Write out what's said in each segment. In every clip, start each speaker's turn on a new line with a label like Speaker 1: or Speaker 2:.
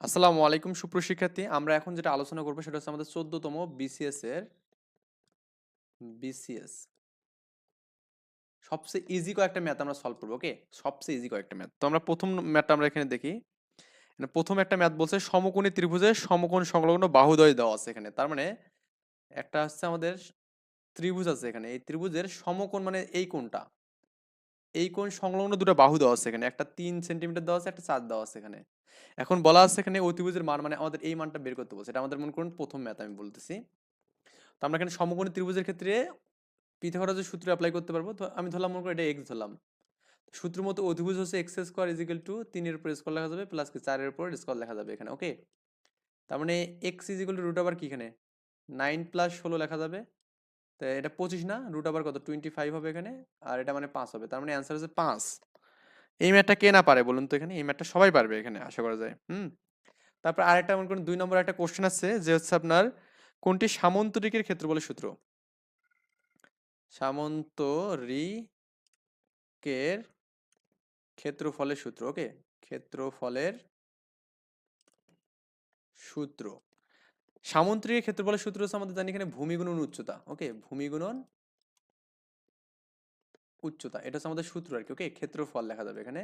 Speaker 1: আসসালামু আলাইকুম সুপ্রশিক্ষার্থী আমরা এখন যেটা আলোচনা করব সেটা হচ্ছে আমাদের চোদ্দতম বিসিএস এর বিসিএস সবচেয়ে ইজি কয়েকটা ম্যাথ আমরা সলভ করব ওকে সবচেয়ে ইজি কয়েকটা ম্যাথ তো আমরা প্রথম ম্যাথটা আমরা এখানে দেখি। প্রথম একটা ম্যাথ বলছে সমকোণী ত্রিভুজের সমকোণ সংলগ্ন বাহুদ্বয় দেওয়া আছে এখানে। তার মানে একটা হচ্ছে আমাদের ত্রিভুজ আছে এখানে। এই ত্রিভুজের সমকোণ মানে এই কোণটা। এই কোণ সংলগ্ন দুটো বাহু দেওয়া আছে এখানে। একটা তিন সেন্টিমিটার দেওয়া আছে, একটা চার দেওয়া আছে এখানে। এখন বলা আছে এখানে অতিভুজের মান মানে আমাদের এই মানটা বের করতে বলছে। এটা আমাদের মনে করুন প্রথম ম্যাথ আমি বলতেছি। তো আমরা এখানে সমকোণী ত্রিভুজের ক্ষেত্রে পিথাগোরাসের সূত্র অ্যাপ্লাই করতে পারব। তো আমি ধরলাম, মনে করি এটা এক্স ধরলাম। সূত্র মতো অধিভুজ হচ্ছে এক্স স্কোয়ার ইজিক্যাল টু তিনের উপর স্কোয়ার লেখা যাবে প্লাস কি চারের উপর স্কোয়ার লেখা যাবে এখানে ওকে তার মানে এক্স ইজিক্যাল টু রুট আবার কি এখানে? নাইন প্লাস ষোলো লেখা যাবে। তো এটা পঁচিশ না? রুট আবার কত? টোয়েন্টি ফাইভ হবে এখানে। আর এটা মানে পাঁচ হবে। তার মানে অ্যান্সার হচ্ছে পাঁচ। এই ম্যাথটা কে না পারে বলুন তো এখানে? এই ম্যাথটা সবাই পারবে এখানে, আশা করা যায়। হুম? তারপর আরেকটা মনে করুন দুই নম্বর একটা কোশ্চেন আছে যে হচ্ছে আপনার কোনটি সামন্তরিকের ক্ষেত্রফলের সূত্র? সামন্তরিকের ক্ষেত্রফলের সূত্র ওকে ক্ষেত্রফলের সূত্র। সামন্তরিকের ক্ষেত্রফলের সূত্র হচ্ছে আমাদের জানি এখানে ভূমিগুণন উচ্চতা ওকে ভূমিগুণন উচ্চতা, এটা হচ্ছে আমাদের সূত্র আর কি ওকে ক্ষেত্রফল লেখা যাবে এখানে।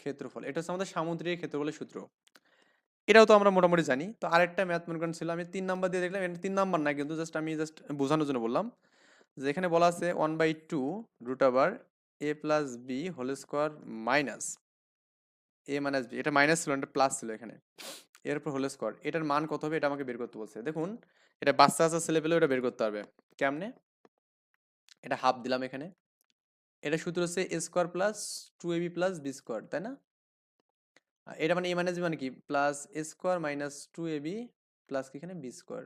Speaker 1: ক্ষেত্রফল, এটা হচ্ছে আমাদের সামুদ্রিক ক্ষেত্রফলের সূত্র। এটাও তো আমরা মোটামুটি জানি। তো আরেকটা ম্যাথ মনে করেন ছিল, আমি তিন নাম্বার দিয়ে দেখলাম এটা তিন নাম্বার না কিন্তু জাস্ট আমি জাস্ট বোঝানোর জন্য বললাম যে এখানে বলা আছে ওয়ান বাই টু রুট আবার A plus B whole square minus A minus B এটা মাইনাস ছিল, এটা প্লাস ছিল এখানে। এর উপর হোল স্কোয়ার এটার মান কত হবে, এটা আমাকে বের করতে বলছে। দেখুন, এটা বাচ্চা বাচ্চা ছেলে পেলেও এটা বের করতে পারবে। কেমনে? এটা হাফ দিলাম এখানে। এটা সূত্র হচ্ছে A square plus two A B plus B square তাই না? এটা মানে এ মাইনাস বি মানে কি? Plus A square minus two A B plus কি এখানে? বি স্কোয়ার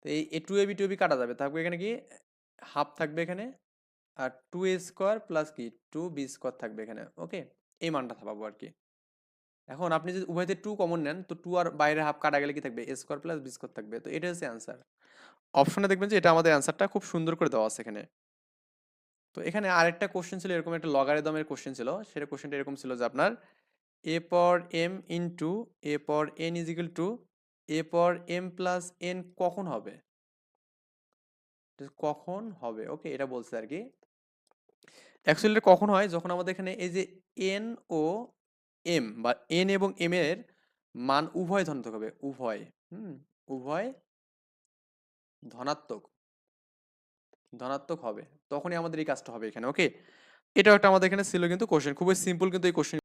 Speaker 1: তো এই এ two A B two A B কাটা যাবে। থাকবে এখানে কি? হাফ থাকবে এখানে। আর টু এ স্কোয়ার প্লাস কি? টু বি স্কোয়ার থাকবে এখানে। ওকে এই মানটা থাকব আর কি। এখন আপনি যদি উভয়তে টু কমন নেন, তো টু আর বাইরে হাফ কাটা গেলে কি থাকবে? A square plus B square থাকবে। তো এটা হচ্ছে অ্যান্সার অপশনে দেখবেন যে এটা আমাদের অ্যান্সারটা খুব সুন্দর করে দেওয়া আছে এখানে। তো এখানে আরেকটা কোশ্চেন ছিল, এরকম একটা লগারিদমের কোশ্চেন ছিল। সেটা কোশ্চেনটা এরকম ছিল যে আপনার এ পর এম ইন্টু এ পর N is equal to A পর এম প্লাস এন কখন হবে? কখন হবে? ওকে এটা বলছে আর কি। অ্যাকচুয়ালি কখন হয়? যখন আমাদের এখানে এই যে এন ও এম বা এন এবং এম এর মান উভয় ধনাত্মক হবে, উভয়, হুম, উভয় ধনাত্মক ধনাত্মক হবে। তখনই আমাদের এই কাজটা হবে এখানে ওকে এটাও একটা আমাদের এখানে ছিল কিন্তু কোশ্চেন খুবই সিম্পল কিন্তু এই কোশ্চেন